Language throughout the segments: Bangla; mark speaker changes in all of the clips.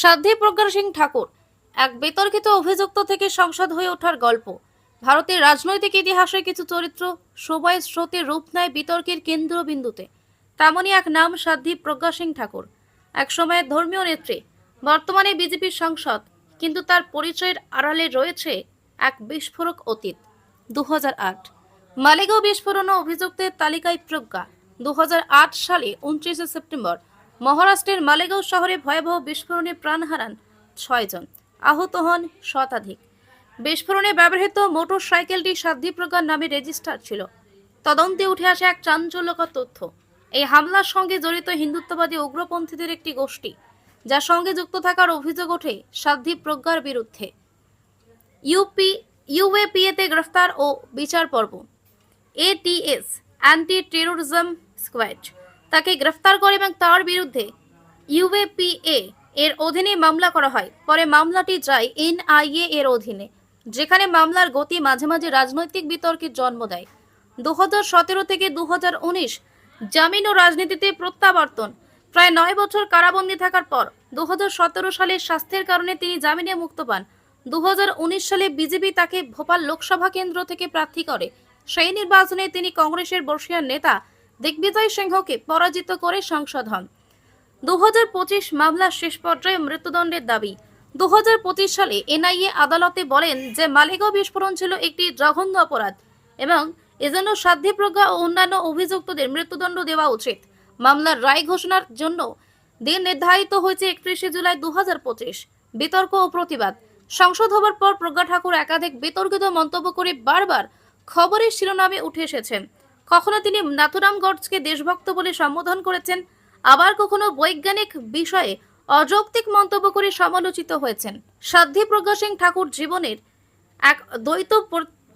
Speaker 1: সাধ্বী প্রজ্ঞা সিং ঠাকুর, এক বিতর্কিত অভিযুক্ত থেকে সংসদ হয়ে ওঠার গল্প। ভারতের রাজনৈতিক ইতিহাসে কিছু চরিত্র সময় স্রোতে রূপ নেয় বিতর্কের কেন্দ্রবিন্দুতে। তেমনই এক নাম সাধ্বী প্রজ্ঞা সিং ঠাকুর। এক সময়ের ধর্মীয় নেত্রী, বর্তমানে বিজেপির সাংসদ, কিন্তু তার পরিচয়ের আড়ালে রয়েছে এক বিস্ফোরক অতীত। দু হাজার মালেগাঁও বিস্ফোরণ অভিযুক্তের তালিকায় প্রজ্ঞা। দু হাজার আট সালে উনত্রিশে সেপ্টেম্বর মহারাষ্ট্রের মালেগাঁও শহরে ভয়াবহ বিস্ফোরণে প্রাণ হারান ছয়জন আহত হন শতাধিক। বিস্ফোরণে ব্যবহৃত মোটর সাইকেলটি সাধ্বী প্রজ্ঞার নামে রেজিস্টার ছিল। তদন্তে উঠে আসে এক চাঞ্চল্যকর তথ্য। এই হামলার সঙ্গে জড়িত হিন্দুত্ববাদী উগ্রপন্থীদের একটি গোষ্ঠী, যার সঙ্গে যুক্ত থাকার অভিযোগ ওঠে সাধ্বী প্রজ্ঞার বিরুদ্ধে। ইউপি, ইউএপিএতে গ্রেফতার ও বিচার পর্ব। ATS anti terrorism squad. তাকে গ্রেফতার করে এবং তার বিরুদ্ধে ইউএপিএ এর অধীনে মামলা করা হয়। পরে মামলাটি যায় এনআইএ এর অধীনে, যেখানে মামলার গতি মাঝে মাঝে রাজনৈতিক বিতর্কের জন্ম দেয়। দু থেকে দু জামিন ও রাজনীতিতে প্রত্যাবর্তন। প্রায় নয় বছর কারাবন্দী থাকার পর দুহাজার সতেরো সালে স্বাস্থ্যের কারণে তিনি জামিনে মুক্ত পান। দু হাজার উনিশ সালে বিজেপি তাকে ভোপাল লোকসভা কেন্দ্র থেকে প্রার্থী করে। সেই নির্বাচনে তিনি কংগ্রেসের বর্ষিয়ান নেতা দিগ্বিজয় সিংহকে পরাজিত করে সংসদ হন। দু মামলার শেষ পর্যায়ে মৃত্যুদণ্ডের দাবি। দু সালে এনআইএ আদালতে বলেন যে মালেগাঁও বিস্ফোরণ ছিল একটি জঘন্য অপরাধ এবং এজন্য সাধ্য প্রজ্ঞা ও অন্যান্য অভিযুক্তদের মৃত্যুদণ্ড দেওয়া উচিত। মামলার রায় ঘোষণার জন্য দিন নির্ধারিত হয়েছে একত্রিশে জুলাই দু হাজার পঁচিশ। বিতর্ক ও প্রতিবাদ। সংসদ হবার পর প্রজ্ঞা ঠাকুর একাধিক বিতর্কিত মন্তব্য করে বারবার খবরের শিরোনামে উঠে এসেছেন। কখনো তিনি নাথুরাম গডসকে দেশভক্ত বলে সম্বোধন করেছেন, আবার কখনো বৈজ্ঞানিক বিষয়ে অযৌক্তিক মন্তব্য করে সমালোচিত হয়েছেন। সাধ্বী প্রজ্ঞা সিং ঠাকুর জীবনের এক দ্বৈত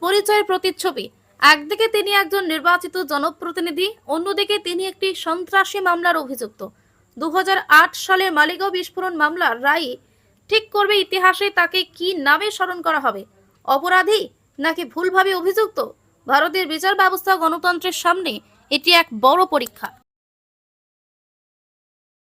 Speaker 1: পরিচয়ের প্রতিচ্ছবি। একদিকে তিনি একজন নির্বাচিত জনপ্রতিনিধি, অন্যদিকে তিনি একটি সন্ত্রাসী মামলার অভিযুক্ত। দু হাজার আট সালে মালিগাঁও বিস্ফোরণ মামলার রায় ঠিক করবে ইতিহাসে তাকে কি নামে স্মরণ করা হবে? অপরাধী নাকি ভুলভাবে অভিযুক্ত? ভারতের বিচার ব্যবস্থা গণতন্ত্রের সামনে এটি এক বড় পরীক্ষা।